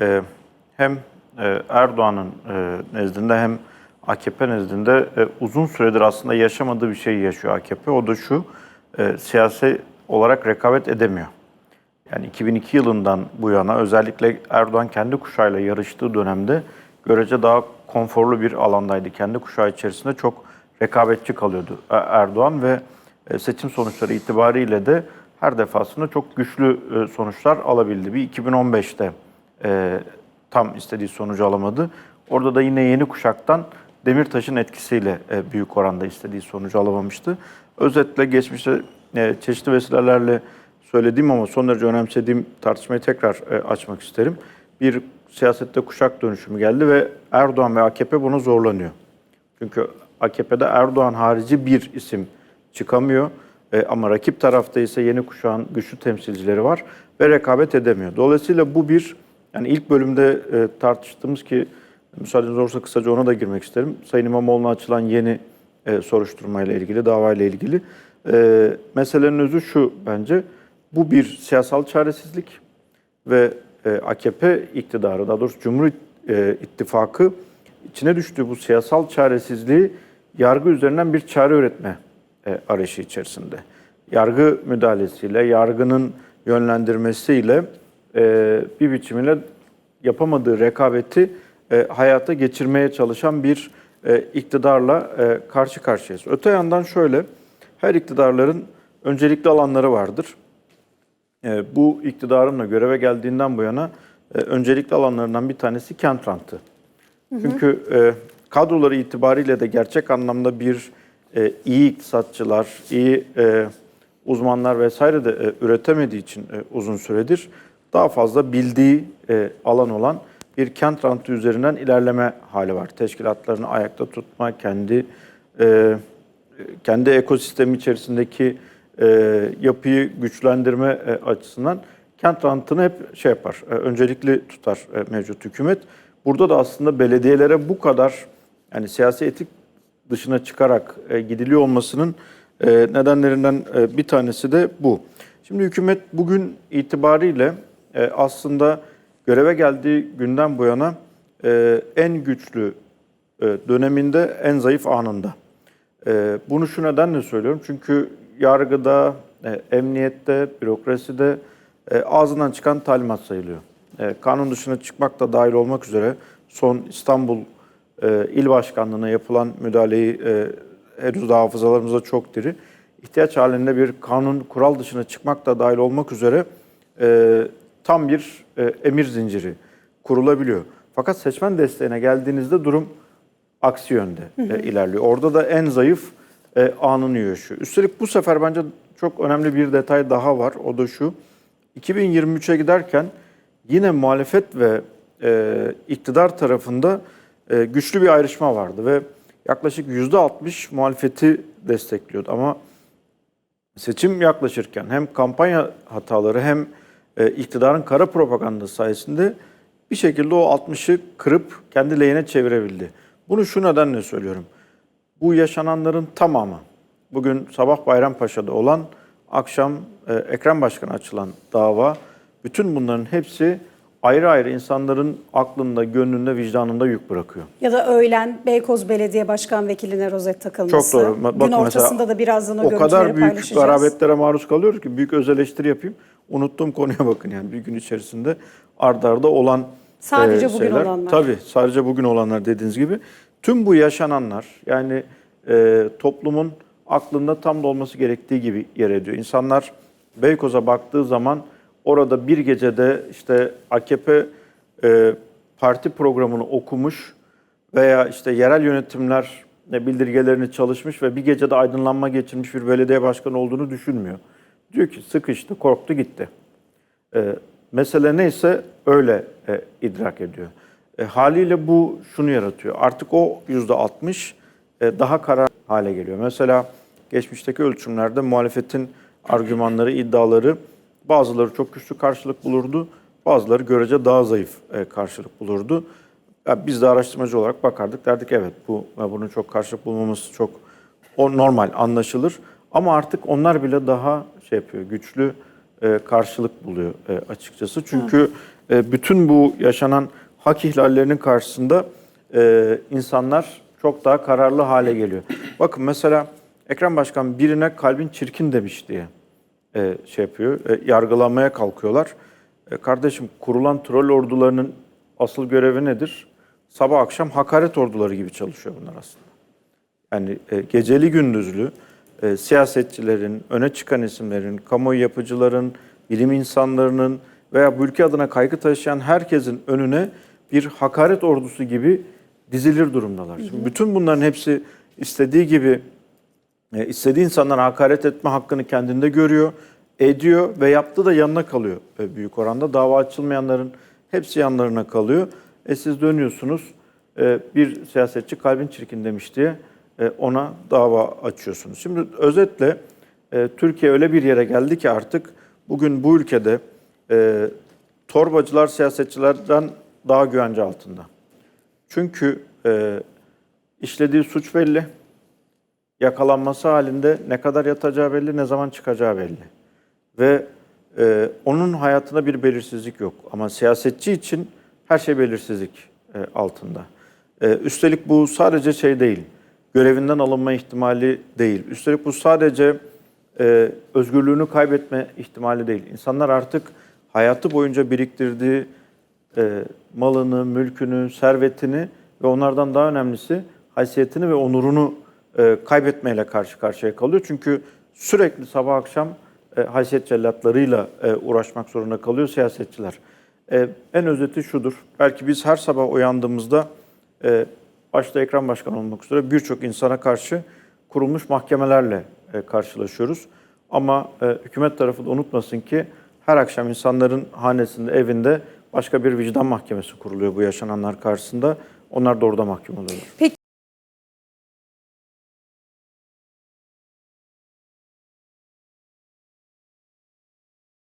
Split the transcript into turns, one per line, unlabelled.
e, hem e, Erdoğan'ın e, nezdinde hem AKP nezdinde e, uzun süredir aslında yaşamadığı bir şey yaşıyor AKP. O da şu, siyasi olarak rekabet edemiyor. Yani 2002 yılından bu yana özellikle Erdoğan kendi kuşağıyla yarıştığı dönemde görece daha konforlu bir alandaydı. Kendi kuşağı içerisinde çok rekabetçi kalıyordu Erdoğan ve seçim sonuçları itibariyle de her defasında çok güçlü sonuçlar alabildi. Bir 2015'te e, tam istediği sonucu alamadı. Orada da yine yeni kuşaktan Demirtaş'ın etkisiyle e, büyük oranda istediği sonucu alamamıştı. Özetle geçmişte e, çeşitli vesilelerle söylediğim ama son derece önemsediğim tartışmayı tekrar e, açmak isterim. Bir siyasette kuşak dönüşümü geldi ve Erdoğan ve AKP buna zorlanıyor. Çünkü AKP'de Erdoğan harici bir isim çıkamıyor. E, ama rakip tarafta ise yeni kuşağın güçlü temsilcileri var ve rekabet edemiyor. Dolayısıyla bu bir, yani ilk bölümde e, tartıştığımız ki müsaadeniz olursa kısaca ona da girmek isterim. Sayın İmamoğlu'na açılan yeni e, soruşturmayla ilgili, davayla ilgili. E, meselenin özü şu bence, bu bir siyasal çaresizlik ve e, AKP iktidarı, daha doğrusu Cumhur e, İttifakı içine düştüğü bu siyasal çaresizliği yargı üzerinden bir çare üretme e, arayışı içerisinde. Yargı müdahalesiyle, yargının yönlendirmesiyle e, bir biçimiyle yapamadığı rekabeti e, hayata geçirmeye çalışan bir e, iktidarla e, karşı karşıyayız. Öte yandan şöyle, her iktidarların öncelikli alanları vardır. E, bu iktidarın da göreve geldiğinden bu yana e, öncelikli alanlarından bir tanesi kent rantı. Çünkü e, kadroları itibariyle de gerçek anlamda bir e, iyi iktisatçılar, iyi e, uzmanlar vesaire de e, üretemediği için e, uzun süredir daha fazla bildiği e, alan olan bir kent rantı üzerinden ilerleme hali var. Teşkilatlarını ayakta tutma, kendi e, kendi ekosistemi içerisindeki e, yapıyı güçlendirme e, açısından kent rantını hep şey yapar, e, öncelikli tutar e, mevcut hükümet. Burada da aslında belediyelere bu kadar yani siyasi etik dışına çıkarak e, gidiliyor olmasının e, nedenlerinden e, bir tanesi de bu. Şimdi hükümet bugün itibariyle e, aslında göreve geldiği günden bu yana e, en güçlü e, döneminde en zayıf anında. E, bunu şu nedenle söylüyorum. Çünkü yargıda, e, emniyette, bürokraside e, ağzından çıkan talimat sayılıyor. E, kanun dışına çıkmak da dahil olmak üzere son İstanbul e, İl Başkanlığı'na yapılan müdahaleyi e, henüz daha hafızalarımızda çok diri. İhtiyaç halinde bir kanun kural dışına çıkmak da dahil olmak üzere e, tam bir e, emir zinciri kurulabiliyor. Fakat seçmen desteğine geldiğinizde durum aksi yönde e, ilerliyor. Orada da en zayıf e, anını yaşıyor. Üstelik bu sefer bence çok önemli bir detay daha var. O da şu. 2023'e giderken yine muhalefet ve e, iktidar tarafında e, güçlü bir ayrışma vardı ve yaklaşık %60 muhalefeti destekliyordu. Ama seçim yaklaşırken hem kampanya hataları hem e, iktidarın kara propagandası sayesinde bir şekilde o 60'ı kırıp kendi lehine çevirebildi. Bunu şu nedenle söylüyorum. Bu yaşananların tamamı bugün sabah Bayrampaşa'da olan akşam e, Ekrem Başkan'a açılan dava bütün bunların hepsi ayrı ayrı insanların aklında, gönlünde, vicdanında yük bırakıyor.
Ya da öğlen Beykoz Belediye Başkan Vekiline rozet takılması.
Çok doğru. Ba-
Gün ortasında da birazdan o,
o
görüntüleri
kadar büyük
paylaşacağız.
garabetlere maruz kalıyoruz ki büyük öz eleştiri yapayım. Unuttuğum konuya bakın yani bir gün içerisinde ard arda olan
Sadece
e,
bugün
şeyler.
olanlar.
Tabii sadece bugün olanlar dediğiniz gibi. Tüm bu yaşananlar yani e, toplumun aklında tam da olması gerektiği gibi yer ediyor. İnsanlar Beykoz'a baktığı zaman orada bir gecede işte AKP e, parti programını okumuş veya işte yerel yönetimler bildirgelerini çalışmış ve bir gecede aydınlanma geçirmiş bir belediye başkanı olduğunu düşünmüyor. Diyor ki sıkıştı, korktu, gitti. E, mesele neyse öyle e, idrak ediyor. E, haliyle bu şunu yaratıyor. Artık o yüzde 60 e, daha karar hale geliyor. Mesela geçmişteki ölçümlerde muhalefetin argümanları, iddiaları bazıları çok güçlü karşılık bulurdu. Bazıları görece daha zayıf e, karşılık bulurdu. Ya biz de araştırmacı olarak bakardık derdik evet bu bunun çok karşılık bulmamız çok o normal anlaşılır. Ama artık onlar bile daha şey yapıyor güçlü e, karşılık buluyor e, açıkçası. Çünkü e, bütün bu yaşanan hak ihlallerinin karşısında e, insanlar çok daha kararlı hale geliyor. Bakın mesela Ekrem Başkan birine kalbin çirkin demiş diye şey yapıyor, e, yargılamaya kalkıyorlar. Kardeşim kurulan troll ordularının asıl görevi nedir? Sabah akşam hakaret orduları gibi çalışıyor bunlar aslında. Yani geceli gündüzlü e, siyasetçilerin, öne çıkan isimlerin, kamuoyu yapıcıların, bilim insanlarının veya bu ülke adına kaygı taşıyan herkesin önüne bir hakaret ordusu gibi dizilir durumdalar. Şimdi bütün bunların hepsi istediği gibi e, istediği insanlara hakaret etme hakkını kendinde görüyor, ediyor ve yaptığı da yanına kalıyor e, büyük oranda. Dava açılmayanların hepsi yanlarına kalıyor. E siz dönüyorsunuz e, bir siyasetçi kalbin çirkin demiş diye ona dava açıyorsunuz. Şimdi özetle e, Türkiye öyle bir yere geldi ki artık bugün bu ülkede e, torbacılar siyasetçilerden daha güvence altında. Çünkü e, işlediği suç belli yakalanması halinde ne kadar yatacağı belli, ne zaman çıkacağı belli. Ve e, onun hayatında bir belirsizlik yok. Ama siyasetçi için her şey belirsizlik e, altında. E, üstelik bu sadece şey değil, görevinden alınma ihtimali değil. Üstelik bu sadece e, özgürlüğünü kaybetme ihtimali değil. İnsanlar artık hayatı boyunca biriktirdiği e, malını, mülkünü, servetini ve onlardan daha önemlisi haysiyetini ve onurunu e, kaybetmeyle karşı karşıya kalıyor. Çünkü sürekli sabah akşam e, haysiyet cellatlarıyla e, uğraşmak zorunda kalıyor siyasetçiler. E, en özeti şudur. Belki biz her sabah uyandığımızda e, başta Ekrem Başkan olmak üzere birçok insana karşı kurulmuş mahkemelerle e, karşılaşıyoruz. Ama e, hükümet tarafı da unutmasın ki her akşam insanların hanesinde, evinde başka bir vicdan mahkemesi kuruluyor bu yaşananlar karşısında. Onlar da orada mahkum oluyorlar.
Peki